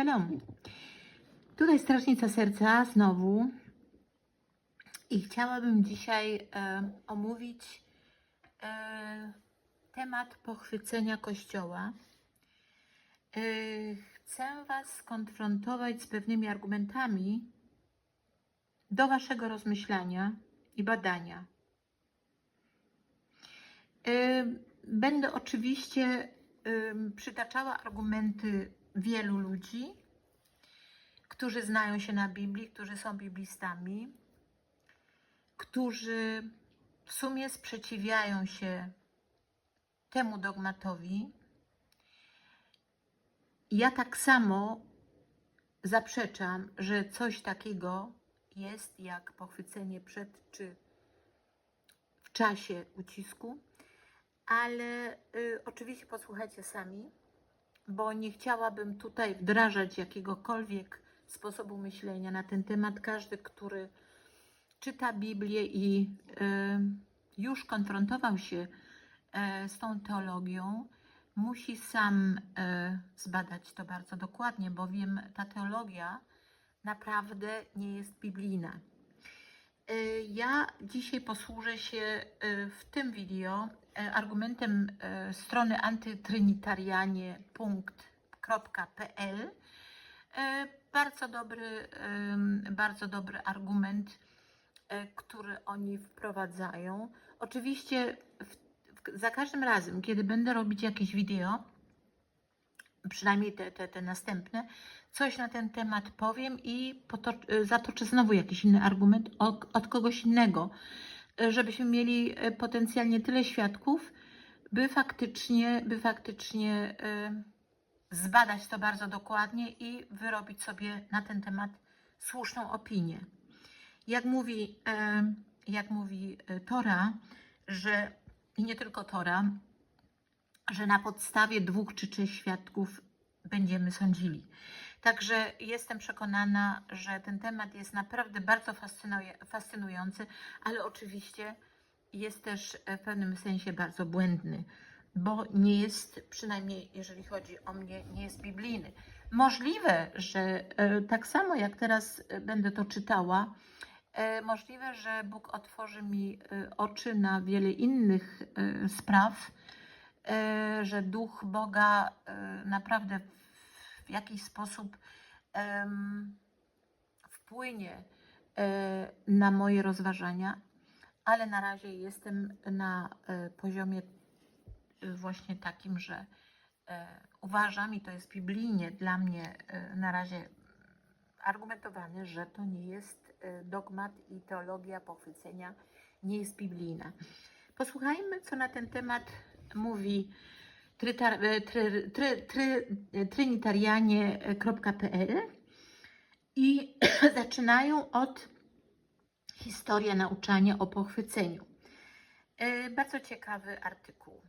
Shalom. Tutaj Strażnica Serca znowu. I chciałabym dzisiaj e, omówić e, temat pochwycenia Kościoła. E, chcę Was skonfrontować z pewnymi argumentami do Waszego rozmyślania i badania. E, Będę oczywiście ym, przytaczała argumenty wielu ludzi, którzy znają się na Biblii, którzy są biblistami, którzy w sumie sprzeciwiają się temu dogmatowi. Ja tak samo zaprzeczam, że coś takiego jest jak pochwycenie przed czy w czasie ucisku, ale y, oczywiście posłuchajcie sami, bo nie chciałabym tutaj wdrażać jakiegokolwiek sposobu myślenia na ten temat. Każdy, który czyta Biblię i y, już konfrontował się e, z tą teologią, musi sam e, zbadać to bardzo dokładnie, bowiem ta teologia naprawdę nie jest biblijna. Y, Ja dzisiaj posłużę się y, w tym wideo y, argumentem y, strony antytrinitarianie.pl. Y, Bardzo dobry, bardzo dobry argument, który oni wprowadzają. Oczywiście w, w, za każdym razem, kiedy będę robić jakieś wideo, przynajmniej te, te, te następne, coś na ten temat powiem i zatoczę znowu jakiś inny argument od, od kogoś innego, żebyśmy mieli y, potencjalnie tyle świadków, by faktycznie, by faktycznie y, zbadać to bardzo dokładnie i wyrobić sobie na ten temat słuszną opinię. Jak mówi, y, jak mówi Tora, że i nie tylko Tora, że na podstawie dwóch czy trzech świadków będziemy sądzili. Także jestem przekonana, że ten temat jest naprawdę bardzo fascynujący, ale oczywiście jest też e, w pewnym sensie bardzo błędny, bo nie jest, przynajmniej jeżeli chodzi o mnie, nie jest biblijny. Możliwe, że e, tak samo jak teraz e, będę to czytała, możliwe, że Bóg otworzy mi oczy na wiele innych spraw, że Duch Boga naprawdę w- jakiś sposób em, wpłynie e, na moje rozważania, ale na razie jestem na e, poziomie e, właśnie takim, że uważam i to jest biblijnie dla mnie na razie argumentowane, że to nie jest dogmat i teologia pochwycenia nie jest biblijna. Posłuchajmy, co na ten temat mówi e, e, trinitarianie.pl i zaczynają od historii nauczania o pochwyceniu. E, Bardzo ciekawy artykuł.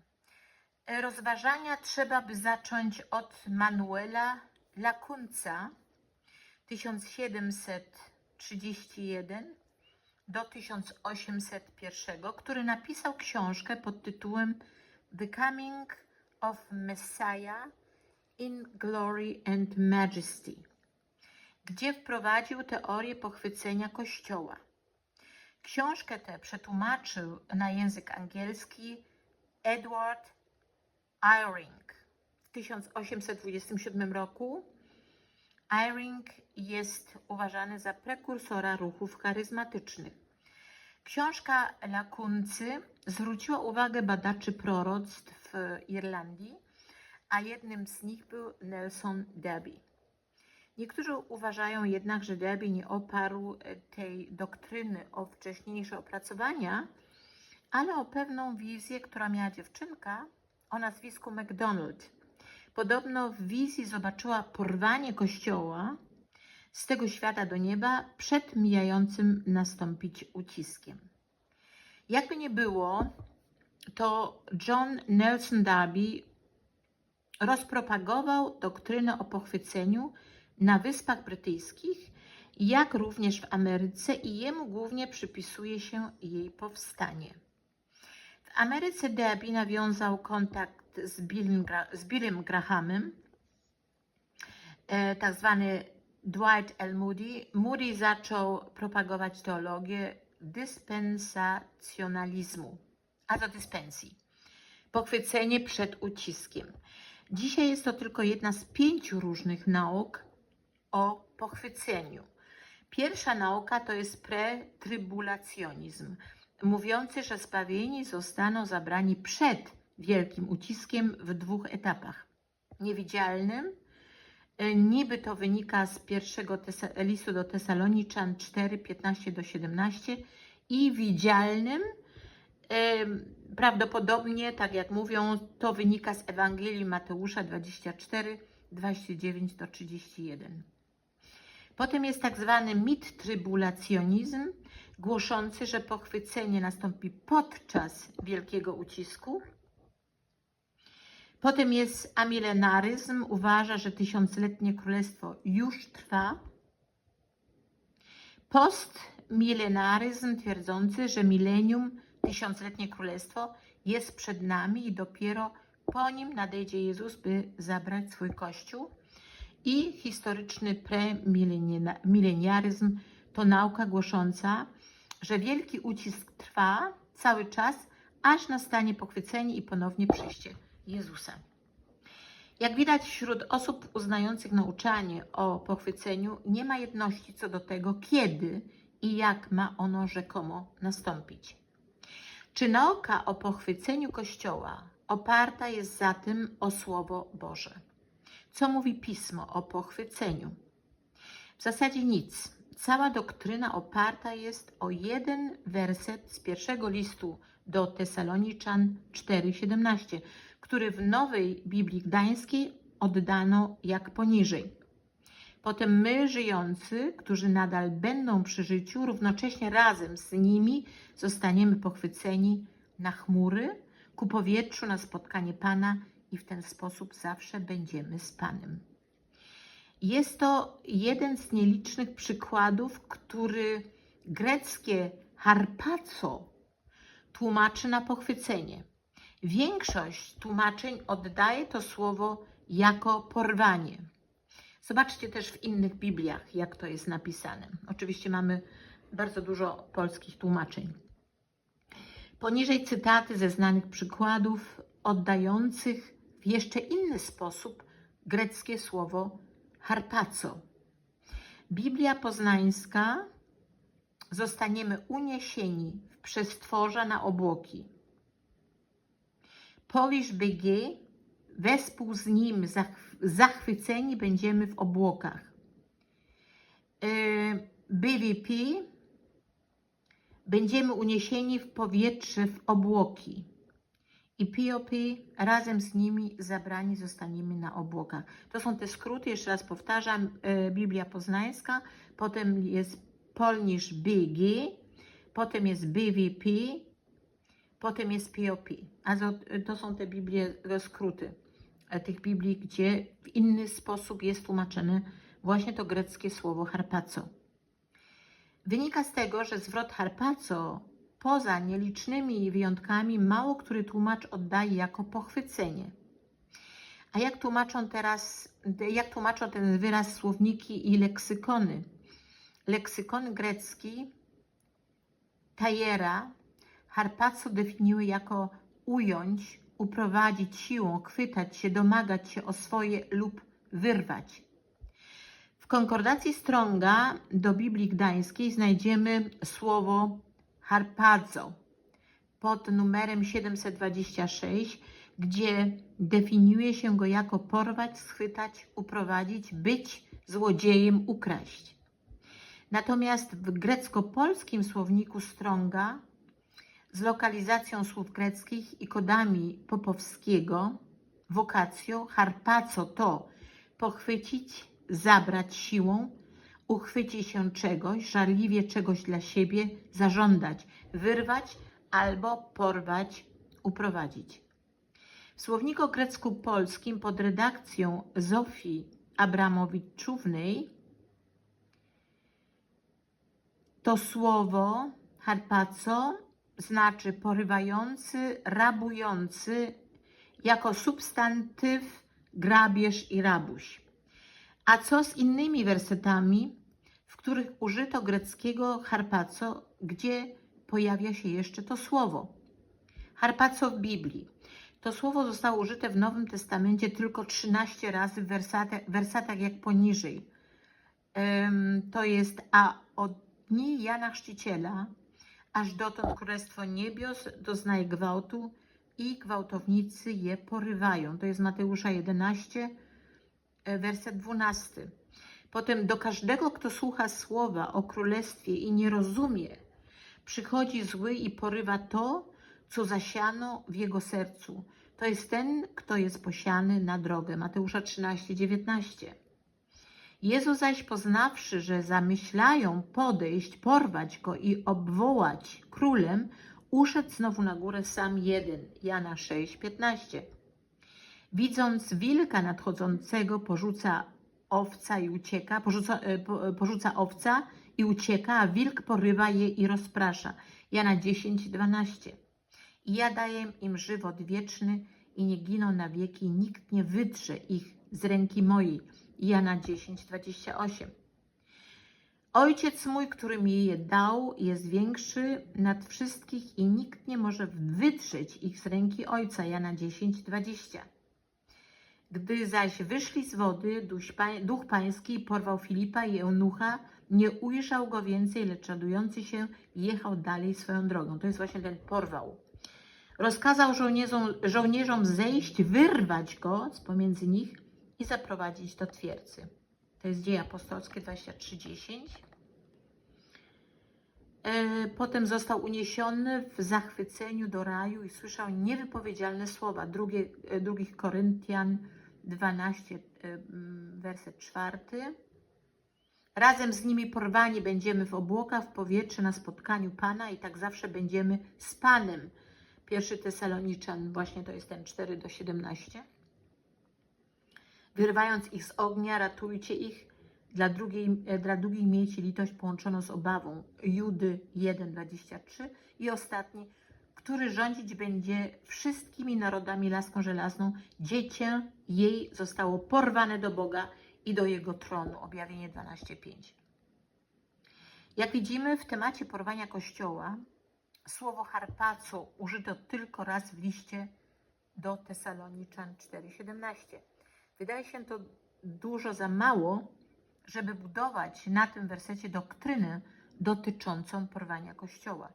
Rozważania trzeba by zacząć od Manuela Lacunza 1731 do 1801, który napisał książkę pod tytułem The Coming of Messiah in Glory and Majesty, gdzie wprowadził teorię pochwycenia Kościoła. Książkę tę przetłumaczył na język angielski Edward Eyring w 1827 roku. Eyring jest uważany za prekursora ruchów charyzmatycznych. Książka Lakuncy zwróciła uwagę badaczy proroctw w Irlandii, a jednym z nich był Nelson Darby. Niektórzy uważają jednak, że Darby nie oparł e, tej doktryny o wcześniejsze opracowania, ale o pewną wizję, która miała dziewczynka o nazwisku MacDonald. Podobno w wizji zobaczyła porwanie kościoła z tego świata do nieba przed mijającym nastąpić uciskiem. Jakby nie było, to John Nelson Darby rozpropagował doktrynę o pochwyceniu na Wyspach Brytyjskich, jak również w Ameryce i jemu głównie przypisuje się jej powstanie. W Ameryce Darby nawiązał kontakt z Billem, z Billem Grahamem, e, tak zwany Dwight L. Moody. Moody zaczął propagować teologię dyspensacjonalizmu, a do dyspensji. Pochwycenie przed uciskiem. Dzisiaj jest to tylko jedna z pięciu różnych nauk o pochwyceniu. Pierwsza nauka to jest pretrybulacjonizm, mówiący, że zbawieni zostaną zabrani przed wielkim uciskiem w dwóch etapach. Niewidzialnym, niby to wynika z pierwszego listu do Tesaloniczan 4, 15 do 17 i widzialnym, em, prawdopodobnie, tak jak mówią, to wynika z Ewangelii Mateusza 24, 29 do 31. Potem jest tak zwany mid-trybulacjonizm, głoszący, że pochwycenie nastąpi podczas wielkiego ucisku. Potem jest amilenaryzm, uważa, że tysiącletnie królestwo już trwa. Postmilenaryzm, twierdzący, że milenium, tysiącletnie królestwo jest przed nami i dopiero po nim nadejdzie Jezus, by zabrać swój kościół. I historyczny premileniaryzm to nauka głosząca, że wielki ucisk trwa cały czas, aż nastanie pochwycenie i ponownie przyjście Jezusa. Jak widać, wśród osób uznających nauczanie o pochwyceniu nie ma jedności co do tego, kiedy i jak ma ono rzekomo nastąpić. Czy nauka o pochwyceniu Kościoła oparta jest zatem o Słowo Boże? Co mówi pismo o pochwyceniu? W zasadzie nic. Cała doktryna oparta jest o jeden werset z pierwszego listu do Tesaloniczan 4:17, który w nowej Biblii Gdańskiej oddano jak poniżej. Potem my, żyjący, którzy nadal będą przy życiu, równocześnie razem z nimi zostaniemy pochwyceni na chmury ku powietrzu na spotkanie Pana i w ten sposób zawsze będziemy z Panem. Jest to jeden z nielicznych przykładów, który greckie harpazo tłumaczy na pochwycenie. Większość tłumaczeń oddaje to słowo jako porwanie. Zobaczcie też w innych Bibliach, jak to jest napisane. Oczywiście mamy bardzo dużo polskich tłumaczeń. Poniżej cytaty ze znanych przykładów oddających w jeszcze inny sposób greckie słowo harpazo. Biblia poznańska zostaniemy uniesieni w przestworza na obłoki. Polish BG wespół z nim zach- zachwyceni będziemy w obłokach. Yy, BVP będziemy uniesieni w powietrze w obłoki i POP razem z nimi zabrani zostaniemy na obłokach. To są te skróty, jeszcze raz powtarzam, e, Biblia Poznańska, potem jest Polnish BG, potem jest BVP, potem jest POP. A to, są te Biblie, te skróty e, tych Biblii, gdzie w inny sposób jest tłumaczone właśnie to greckie słowo harpazo. Wynika z tego, że zwrot harpazo poza nielicznymi wyjątkami mało który tłumacz oddaje jako pochwycenie. A jak tłumaczą teraz, jak tłumaczą ten wyraz słowniki i leksykony? Leksykon grecki Tajera harpazo definiuje jako ująć, uprowadzić siłą, chwytać się, domagać się o swoje lub wyrwać. W konkordacji Stronga do Biblii Gdańskiej znajdziemy słowo harpazo pod numerem 726, gdzie definiuje się go jako porwać, schwytać, uprowadzić, być złodziejem, ukraść. Natomiast w grecko-polskim słowniku Stronga z lokalizacją słów greckich i kodami popowskiego wokacją harpaco to pochwycić, zabrać siłą, uchwycić się czegoś, żarliwie czegoś dla siebie, zażądać, wyrwać albo porwać, uprowadzić. W słowniku grecku-polskim pod redakcją Zofii Abramowiczównej to słowo harpaco znaczy porywający, rabujący jako substantyw grabież i rabuś. A co z innymi wersetami, w których użyto greckiego harpaco, gdzie pojawia się jeszcze to słowo? Harpaco w Biblii. To słowo zostało użyte w Nowym Testamencie tylko 13 razy w wersatach, wersatach jak poniżej. To jest, a od dni Jana Chrzciciela, aż dotąd Królestwo Niebios doznaje gwałtu i gwałtownicy je porywają. To jest Mateusza 11, e, werset 12. Potem do każdego, kto słucha słowa o królestwie i nie rozumie, przychodzi zły i porywa to, co zasiano w jego sercu. To jest ten, kto jest posiany na drogę. Mateusza 13, 19. Jezus zaś poznawszy, że zamyślają podejść, porwać go i obwołać królem, uszedł znowu na górę sam jeden. Jana 6, 15. Widząc wilka nadchodzącego, porzuca owca i ucieka, porzuca, e, e, porzuca owca i ucieka, a wilk porywa je i rozprasza. Jana 10, 12. I ja daję im żywot wieczny i nie giną na wieki, nikt nie wydrze ich z ręki mojej. Jana 10, 28. Ojciec mój, który mi je dał, jest większy nad wszystkich i nikt nie może wydrzeć ich z ręki Ojca. Jana 10, 20. Gdy zaś wyszli z wody, duch pański porwał Filipa i Eunucha, nie ujrzał go więcej, lecz radujący się jechał dalej swoją drogą. To jest właśnie ten porwał. Rozkazał żołnierzom, żołnierzom zejść, wyrwać go z pomiędzy nich i zaprowadzić do twierdzy. To jest dzieje apostolskie 23:10. E, Potem został uniesiony w zachwyceniu do raju i słyszał niewypowiedzialne słowa. Drugie, e, drugich Koryntian 12, e, mm, werset czwarty. Razem z nimi porwani będziemy w obłokach, w powietrze na spotkaniu Pana i tak zawsze będziemy z Panem. Pierwszy Tesaloniczan, właśnie to jest ten 4 do 17. Wyrywając ich z ognia, ratujcie ich. Dla drugiej, e, dla drugiej miejcie litość połączoną z obawą. Judy 1,23 i ostatni, który rządzić będzie wszystkimi narodami laską żelazną. Dziecię jej zostało porwane do Boga i do jego tronu. Objawienie 12,5. Jak widzimy w temacie porwania Kościoła, słowo harpaco użyto tylko raz w liście do Tesaloniczan 4,17. Wydaje się to dużo za mało, żeby budować na tym wersecie doktrynę dotyczącą porwania Kościoła.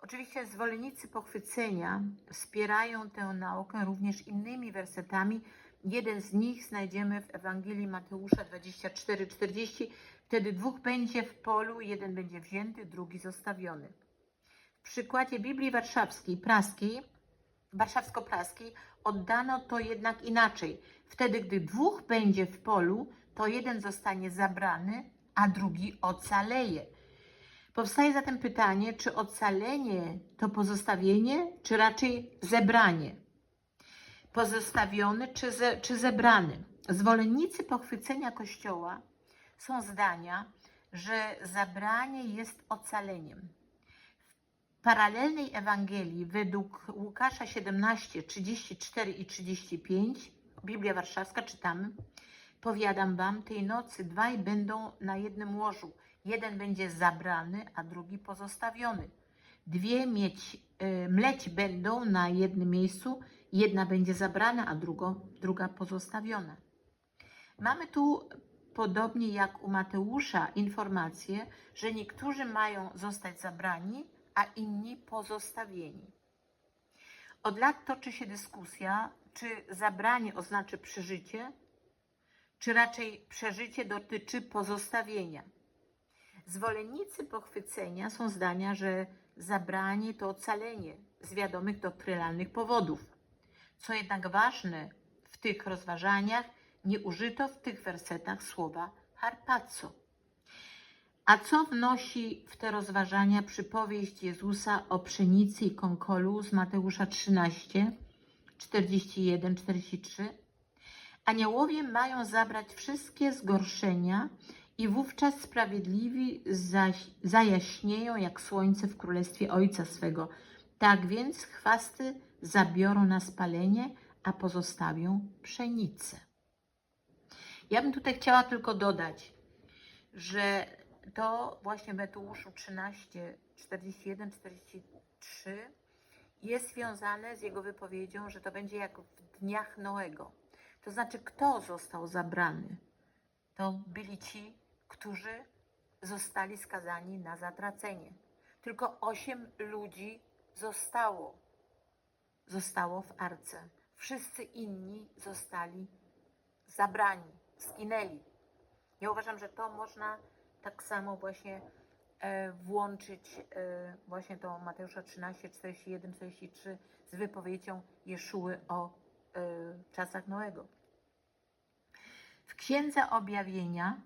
Oczywiście zwolennicy pochwycenia wspierają tę naukę również innymi wersetami. Jeden z nich znajdziemy w Ewangelii Mateusza 24:40. Wtedy dwóch będzie w polu, jeden będzie wzięty, drugi zostawiony. W przykładzie Biblii Warszawskiej, Praskiej, warszawsko-praskiej oddano to jednak inaczej. Wtedy, gdy dwóch będzie w polu, to jeden zostanie zabrany, a drugi ocaleje. Powstaje zatem pytanie, czy ocalenie to pozostawienie, czy raczej zebranie? Pozostawiony czy, ze, czy zebrany? Zwolennicy pochwycenia Kościoła są zdania, że zabranie jest ocaleniem. Paralelnej Ewangelii według Łukasza 17, 34 i 35, Biblia Warszawska czytamy, Powiadam wam, tej nocy dwaj będą na jednym łożu. Jeden będzie zabrany, a drugi pozostawiony. Dwie mieć, y, mleć będą na jednym miejscu, jedna będzie zabrana, a drugo, druga pozostawiona. Mamy tu, podobnie jak u Mateusza, informację, że niektórzy mają zostać zabrani, a inni pozostawieni. Od lat toczy się dyskusja, czy zabranie oznacza przeżycie, czy raczej przeżycie dotyczy pozostawienia. Zwolennicy pochwycenia są zdania, że zabranie to ocalenie z wiadomych doktrynalnych powodów. Co jednak ważne, w tych rozważaniach nie użyto w tych wersetach słowa harpazo. A co wnosi w te rozważania przypowieść Jezusa o pszenicy i konkolu z Mateusza 13, 41, 43? Aniołowie mają zabrać wszystkie zgorszenia i wówczas sprawiedliwi zaś zajaśnieją jak słońce w królestwie Ojca swego. Tak więc chwasty zabiorą na spalenie, a pozostawią pszenicę. Ja bym tutaj chciała tylko dodać, że to właśnie w Mateuszu 13, 41, 43 jest związane z jego wypowiedzią, że to będzie jak w dniach Noego. To znaczy, kto został zabrany? To byli ci, którzy zostali skazani na zatracenie. Tylko osiem ludzi zostało. Zostało w arce. Wszyscy inni zostali zabrani, zginęli. Ja uważam, że to można tak samo właśnie e, włączyć e, właśnie to Mateusza 13, 41, 43 z wypowiedzią Jeszuły o e, czasach Noego. W Księdze Objawienia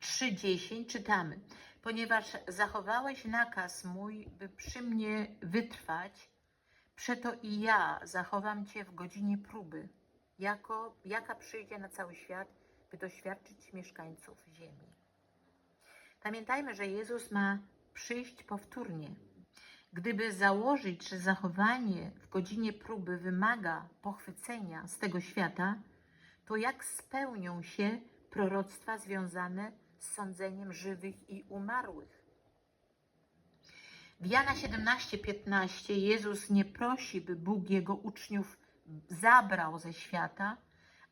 3.10 czytamy Ponieważ zachowałeś nakaz mój, by przy mnie wytrwać, przeto i ja zachowam Cię w godzinie próby, jako, jaka przyjdzie na cały świat, by doświadczyć mieszkańców ziemi. Pamiętajmy, że Jezus ma przyjść powtórnie. Gdyby założyć, że zachowanie w godzinie próby wymaga pochwycenia z tego świata, to jak spełnią się proroctwa związane z sądzeniem żywych i umarłych? W Jana 17:15 Jezus nie prosi, by Bóg jego uczniów zabrał ze świata,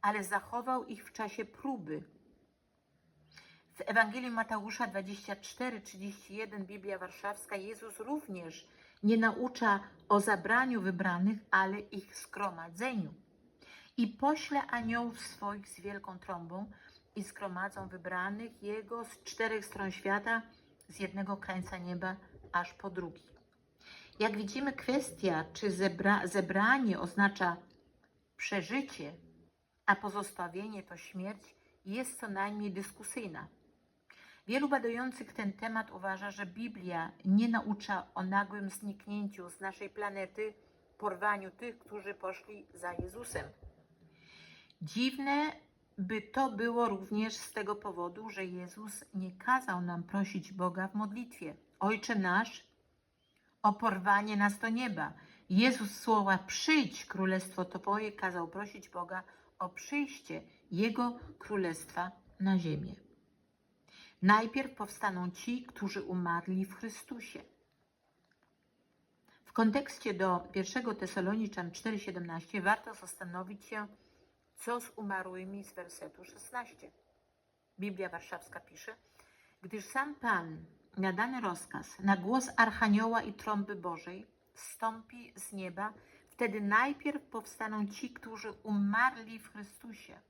ale zachował ich w czasie próby. W Ewangelii Mateusza 24:31 Biblia Warszawska Jezus również nie naucza o zabraniu wybranych, ale ich zgromadzeniu. I pośle aniołów swoich z wielką trąbą i zgromadzą wybranych Jego z czterech stron świata, z jednego krańca nieba aż po drugi. Jak widzimy, kwestia, czy zebra, zebranie oznacza przeżycie, a pozostawienie to śmierć, jest co najmniej dyskusyjna. Wielu badających ten temat uważa, że Biblia nie naucza o nagłym zniknięciu z naszej planety, porwaniu tych, którzy poszli za Jezusem. Dziwne by to było również z tego powodu, że Jezus nie kazał nam prosić Boga w modlitwie. Ojcze nasz, o porwanie nas do nieba. Jezus słowa przyjdź królestwo Twoje kazał prosić Boga o przyjście Jego królestwa na ziemię. Najpierw powstaną ci, którzy umarli w Chrystusie. W kontekście do 1 Tesaloniczan 4,17 warto zastanowić się, co z umarłymi z wersetu 16. Biblia Warszawska pisze, gdyż sam Pan na dany rozkaz, na głos Archanioła i trąby Bożej, stąpi z nieba, wtedy najpierw powstaną ci, którzy umarli w Chrystusie.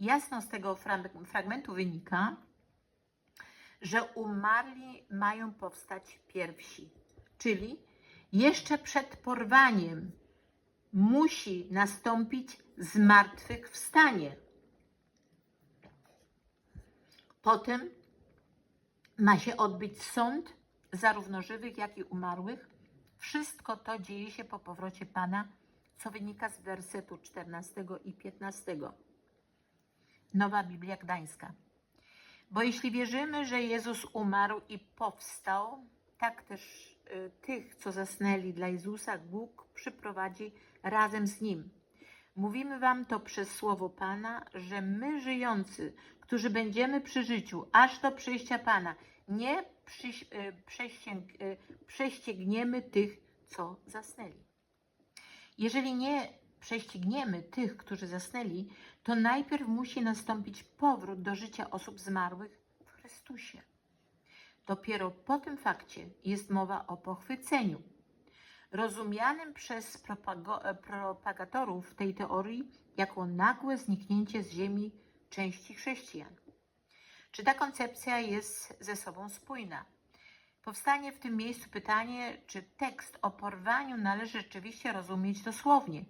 Jasno z tego fragmentu wynika, że umarli mają powstać pierwsi, czyli jeszcze przed porwaniem musi nastąpić zmartwychwstanie. Potem ma się odbyć sąd zarówno żywych, jak i umarłych. Wszystko to dzieje się po powrocie Pana, co wynika z wersetu 14 i 15. Nowa Biblia Gdańska. Bo jeśli wierzymy, że Jezus umarł i powstał, tak też y, tych, co zasnęli dla Jezusa, Bóg przyprowadzi razem z Nim. Mówimy Wam to przez słowo Pana, że my żyjący, którzy będziemy przy życiu aż do przyjścia Pana, nie y, y, prześcigniemy tych, co zasnęli. Jeżeli nie prześcigniemy tych, którzy zasnęli, to najpierw musi nastąpić powrót do życia osób zmarłych w Chrystusie. Dopiero po tym fakcie jest mowa o pochwyceniu. Rozumianym przez propagatorów tej teorii jako nagłe zniknięcie z ziemi części chrześcijan. Czy ta koncepcja jest ze sobą spójna? Powstanie w tym miejscu pytanie, czy tekst o porwaniu należy rzeczywiście rozumieć dosłownie.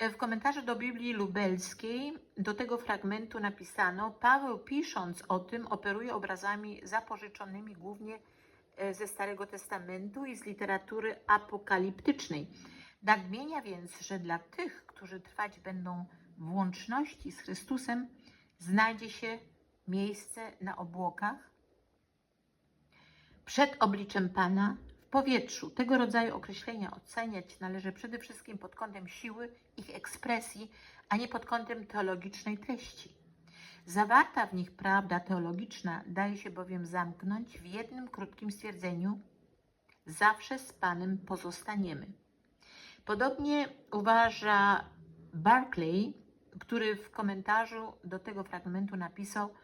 W komentarzu do Biblii Lubelskiej do tego fragmentu napisano: Paweł, pisząc o tym, operuje obrazami zapożyczonymi głównie e, ze Starego Testamentu i z literatury apokaliptycznej. Nagmienia więc, że dla tych, którzy trwać będą w łączności z Chrystusem, znajdzie się miejsce na obłokach przed obliczem Pana w powietrzu. Tego rodzaju określenia oceniać należy przede wszystkim pod kątem siły ich ekspresji, a nie pod kątem teologicznej treści. Zawarta w nich prawda teologiczna daje się bowiem zamknąć w jednym krótkim stwierdzeniu: zawsze z Panem pozostaniemy. Podobnie uważa Barclay, który w komentarzu do tego fragmentu napisał: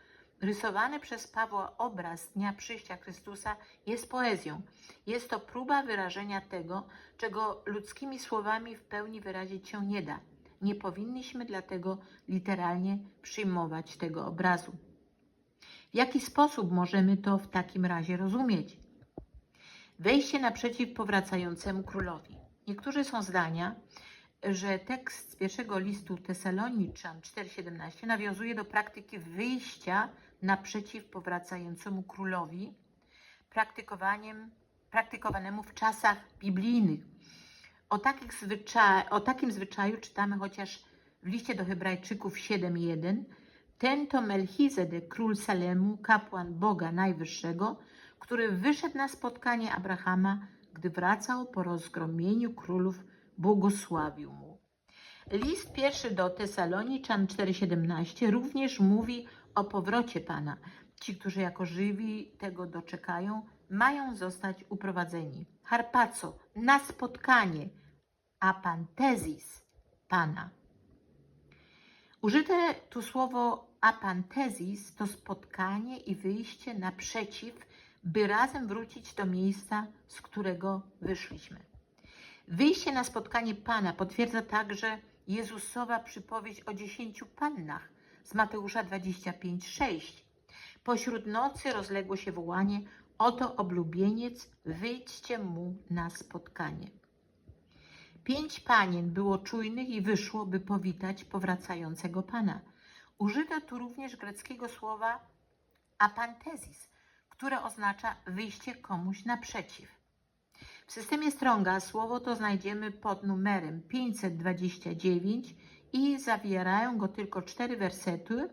Rysowany przez Pawła obraz dnia przyjścia Chrystusa jest poezją. Jest to próba wyrażenia tego, czego ludzkimi słowami w pełni wyrazić się nie da. Nie powinniśmy dlatego literalnie przyjmować tego obrazu. W jaki sposób możemy to w takim razie rozumieć? Wejście naprzeciw powracającemu królowi. Niektórzy są zdania, że tekst z pierwszego listu Tesaloniczan 4,17 nawiązuje do praktyki wyjścia naprzeciw powracającemu królowi, praktykowaniem, praktykowanemu w czasach biblijnych. O, takich o takim zwyczaju czytamy chociaż w liście do Hebrajczyków 7.1. Ten to Melchizedek, król Salemu, kapłan Boga Najwyższego, który wyszedł na spotkanie Abrahama, gdy wracał po rozgromieniu królów, błogosławił mu. List pierwszy do Tesaloniczan 4,17 również mówi o powrocie Pana. Ci, którzy jako żywi tego doczekają, mają zostać uprowadzeni. Harpaco, na spotkanie, apantezis Pana. Użyte tu słowo apantezis to spotkanie i wyjście naprzeciw, by razem wrócić do miejsca, z którego wyszliśmy. Wyjście na spotkanie Pana potwierdza także Jezusowa przypowieść o dziesięciu pannach z Mateusza 25:6. Pośród nocy rozległo się wołanie: Oto oblubieniec, wyjdźcie mu na spotkanie. Pięć panien było czujnych i wyszło, by powitać powracającego Pana. Użyto tu również greckiego słowa apantezis, które oznacza wyjście komuś naprzeciw. W systemie Stronga słowo to znajdziemy pod numerem 529 i zawierają go tylko cztery wersety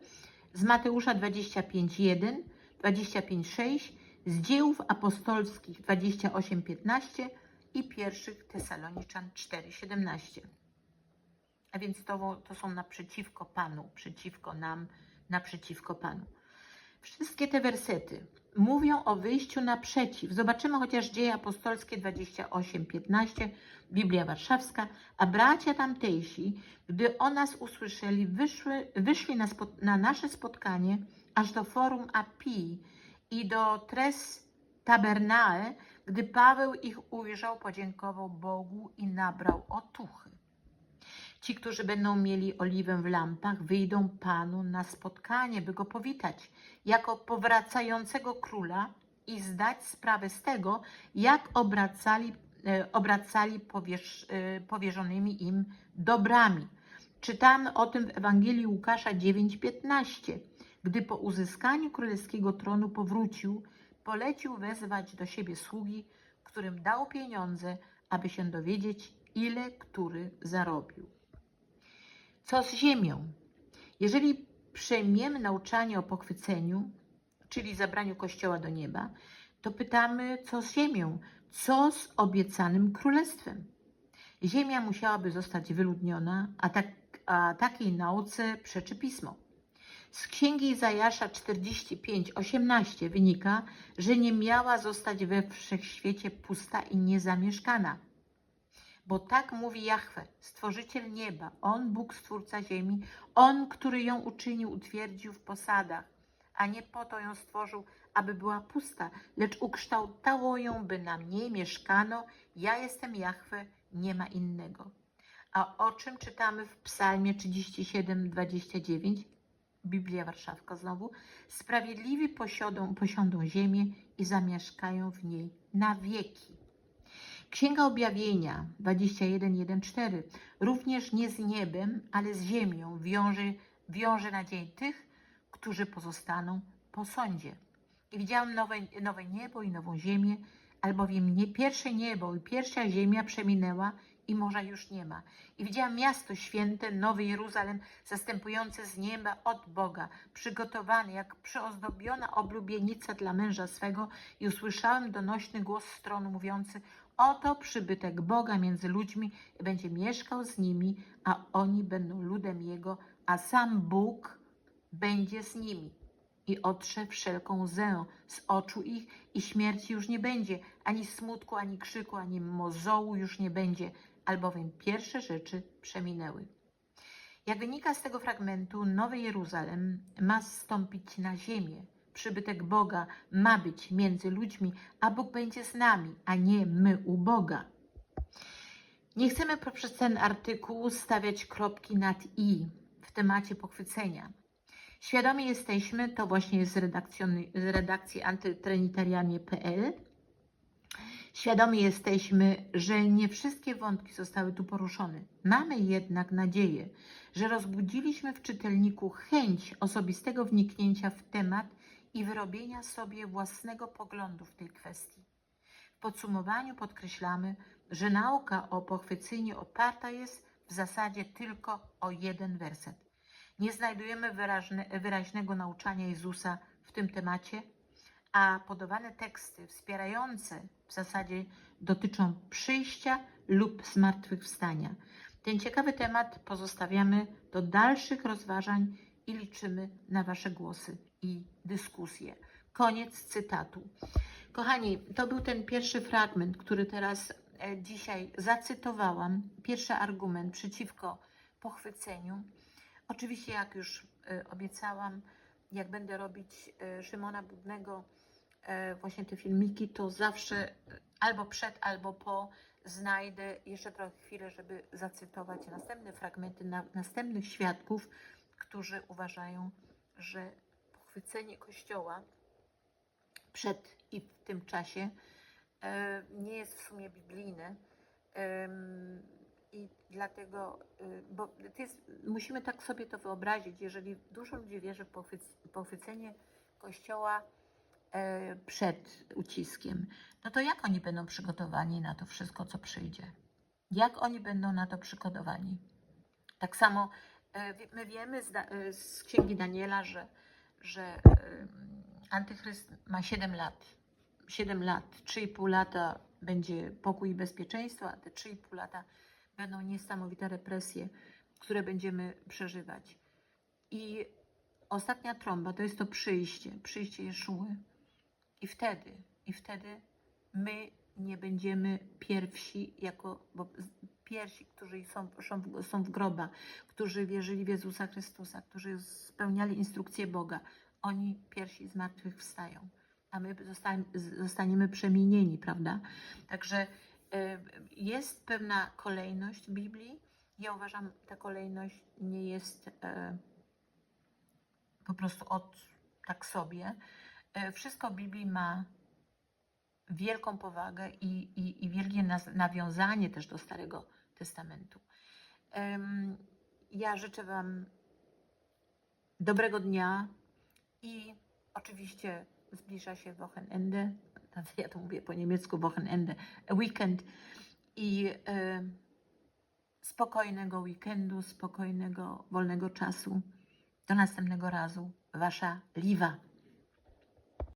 z Mateusza 25:1, 25:6, z dziełów apostolskich 28:15 i pierwszych Tesaloniczan 4:17. A więc to, to są naprzeciwko Panu, przeciwko nam, naprzeciwko Panu. Wszystkie te wersety mówią o wyjściu naprzeciw. Zobaczymy chociaż dzieje apostolskie 28:15, Biblia Warszawska, a bracia tamtejsi, gdy o nas usłyszeli, wyszły, wyszli na, na nasze spotkanie aż do forum Api i do Tres Tabernae, gdy Paweł ich ujrzał, podziękował Bogu i nabrał otuchy. Ci, którzy będą mieli oliwę w lampach, wyjdą Panu na spotkanie, by go powitać jako powracającego króla i zdać sprawę z tego, jak obracali, e, obracali powierz, e, powierzonymi im dobrami. Czytamy o tym w Ewangelii Łukasza 9:15. Gdy po uzyskaniu królewskiego tronu powrócił, polecił wezwać do siebie sługi, którym dał pieniądze, aby się dowiedzieć, ile który zarobił. Co z ziemią? Jeżeli przejmiemy nauczanie o pochwyceniu, czyli zabraniu Kościoła do nieba, to pytamy, co z ziemią? Co z obiecanym królestwem? Ziemia musiałaby zostać wyludniona, a, tak, a takiej nauce przeczy pismo. Z księgi Izajasza 45:18 wynika, że nie miała zostać we wszechświecie pusta i niezamieszkana. Bo tak mówi Jahwe, stworzyciel nieba, On Bóg stwórca ziemi, On, który ją uczynił, utwierdził w posadach, a nie po to ją stworzył, aby była pusta, lecz ukształtało ją, by na mnie mieszkano. Ja jestem Jahwe, nie ma innego. A o czym czytamy w Psalmie 37, 29? Biblia Warszawka znowu. Sprawiedliwi posiądą, posiądą ziemię i zamieszkają w niej na wieki. Księga Objawienia 21:1-4 również nie z niebem, ale z ziemią wiąże, wiąże nadzieję tych, którzy pozostaną po sądzie. I widziałam nowe, nowe niebo i nową ziemię, albowiem nie, pierwsze niebo i pierwsza ziemia przeminęła i morza już nie ma. I widziałam miasto święte, Nowy Jeruzalem, zastępujące z nieba od Boga, przygotowane jak przyozdobiona oblubienica dla męża swego i usłyszałem donośny głos z tronu mówiący Oto przybytek Boga między ludźmi będzie mieszkał z nimi, a oni będą ludem Jego, a sam Bóg będzie z nimi i otrze wszelką łzę z oczu ich i śmierci już nie będzie, ani smutku, ani krzyku, ani mozołu już nie będzie, albowiem pierwsze rzeczy przeminęły. Jak wynika z tego fragmentu, Nowy Jeruzalem ma zstąpić na ziemię. Przybytek Boga ma być między ludźmi, a Bóg będzie z nami, a nie my u Boga. Nie chcemy poprzez ten artykuł stawiać kropki nad i w temacie pochwycenia. Świadomi jesteśmy, to właśnie jest z, z redakcji antytrenitarianie.pl, świadomi jesteśmy, że nie wszystkie wątki zostały tu poruszone. Mamy jednak nadzieję, że rozbudziliśmy w czytelniku chęć osobistego wniknięcia w temat i wyrobienia sobie własnego poglądu w tej kwestii. W podsumowaniu podkreślamy, że nauka o pochwyceniu oparta jest w zasadzie tylko o jeden werset. Nie znajdujemy wyraźne, wyraźnego nauczania Jezusa w tym temacie, a podawane teksty wspierające w zasadzie dotyczą przyjścia lub zmartwychwstania. Ten ciekawy temat pozostawiamy do dalszych rozważań i liczymy na Wasze głosy i dyskusje. Koniec cytatu. Kochani, to był ten pierwszy fragment, który teraz e, dzisiaj zacytowałam. Pierwszy argument przeciwko pochwyceniu. Oczywiście, jak już e, obiecałam, jak będę robić e, Szymona Budnego, właśnie te filmiki, to zawsze albo przed, albo po znajdę jeszcze trochę chwilę, żeby zacytować następne fragmenty na, następnych świadków, którzy uważają, że pochwycenie Kościoła przed i w tym czasie e, nie jest w sumie biblijne. I dlatego, y, bo to jest, musimy tak sobie to wyobrazić, jeżeli dużo ludzi wierzy w pochwyc- pochwycenie Kościoła e, przed uciskiem, no to jak oni będą przygotowani na to wszystko, co przyjdzie? Jak oni będą na to przygotowani? Tak samo e, my wiemy z, e, z księgi Daniela, że, że Antychryst ma 7 lat. 7 lat, 3,5 lata będzie pokój i bezpieczeństwo, a te 3,5 lata będą niesamowite represje, które będziemy przeżywać. I ostatnia trąba to jest to przyjście, przyjście Jeszuły. I wtedy, i wtedy my nie będziemy pierwsi, jako bo pierwsi, którzy są, są, w- są w grobach, którzy wierzyli w Jezusa Chrystusa, którzy spełniali instrukcje Boga. Oni pierwsi z martwych wstają, a my zostaniemy przemienieni, prawda? Także e, jest pewna kolejność Biblii. Ja uważam, ta kolejność nie jest e, po prostu od tak sobie. E, Wszystko Biblii ma wielką powagę i, i, i wielkie nawiązanie też do Starego Testamentu. Ja życzę Wam dobrego dnia i oczywiście zbliża się Wochenende, ja to mówię po niemiecku Wochenende, weekend i e, spokojnego weekendu, spokojnego, wolnego czasu. Do następnego razu. Wasza Liwa.